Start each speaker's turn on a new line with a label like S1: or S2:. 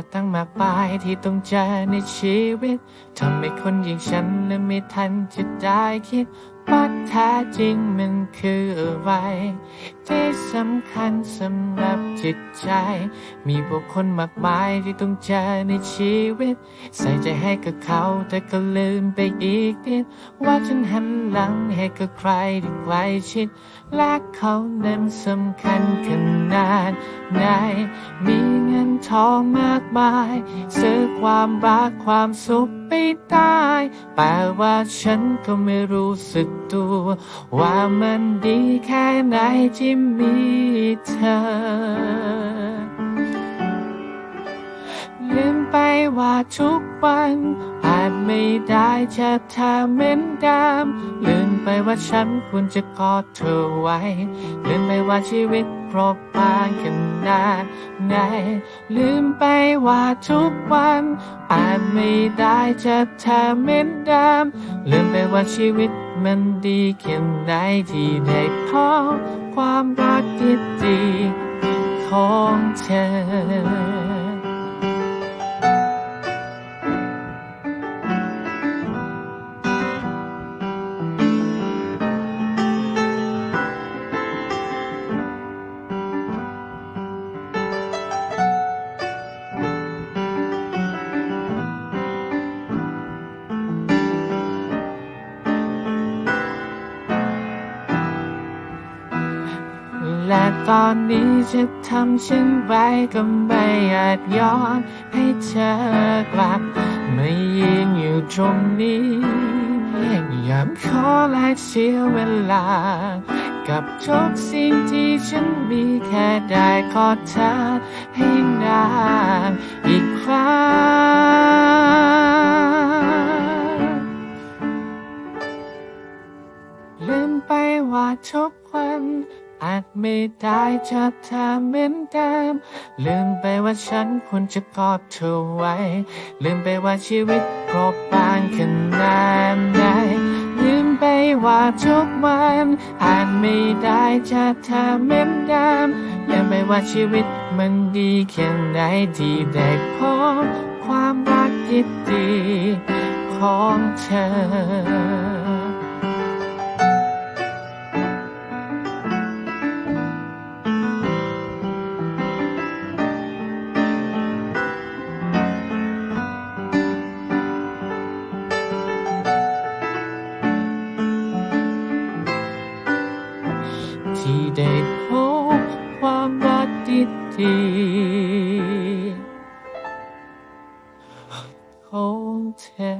S1: ากตั้งมากมายที่ต้องเจอในชีวิตทำให้คนอย่างฉันและไม่ทันจะได้คิดว่าแท้จริงมันคืออะไรที่สำคัญสำหรับจิตใจ มีบุคคลมากมายที่ต้องเจอในชีวิต ใส่ใจให้กับเขาแต่ก็ลืมไปอีกนิดว่าฉันหันหลังให้กับใครที่ใกล้ชิดและเขานั้นสำคัญขนาด ไหน มีเงินทองมากมาย ซื้อความรักความสุขไปได้แต่ว่าฉันก็ไม่รู้สึกตัว ว่ามันดีแค่ไหนที่มีเธอลืมไป ว่าทุกวันอาจไม่ได้จอเธอเหมือนดิมลืมไปว่าฉันควรจะกอดเธอไว้ลืมไปว่าชีวิตเพราะบางขนาดไหนลืมไปว่าทุกวันอาจไม่ได้จอเธอเหมือนดิมลืมไปว่าชีวิตมันดีแค่ไหนที่ได้พบความรักที่ดีของเธอ ตอนนี้จะทำเช่นไรก็ไม่อาจย้อนให้เธอกลับไมายืนอยู่ตรงนี้ยามขอและเสียเวลา กับทุกสิ่งที่ฉันมีแค่ได้กอเธอให้นานอีกครั้งลืมไปว่าทุกาจไม่ได้จอเธอเหมือนเดิมลืมไปว่าฉันควรจะกอดเธอไว้ ลืมไปว่าชีวิตโปรดบางขนาดไหนลืมไปว่าทุกวันอาจไม่ได้จอเธอเหมือนเดิมลืมไปว่าชีวิตมันดีแค่ไหนที่ได้พบความรักดีๆของเธอ 一滴，后天。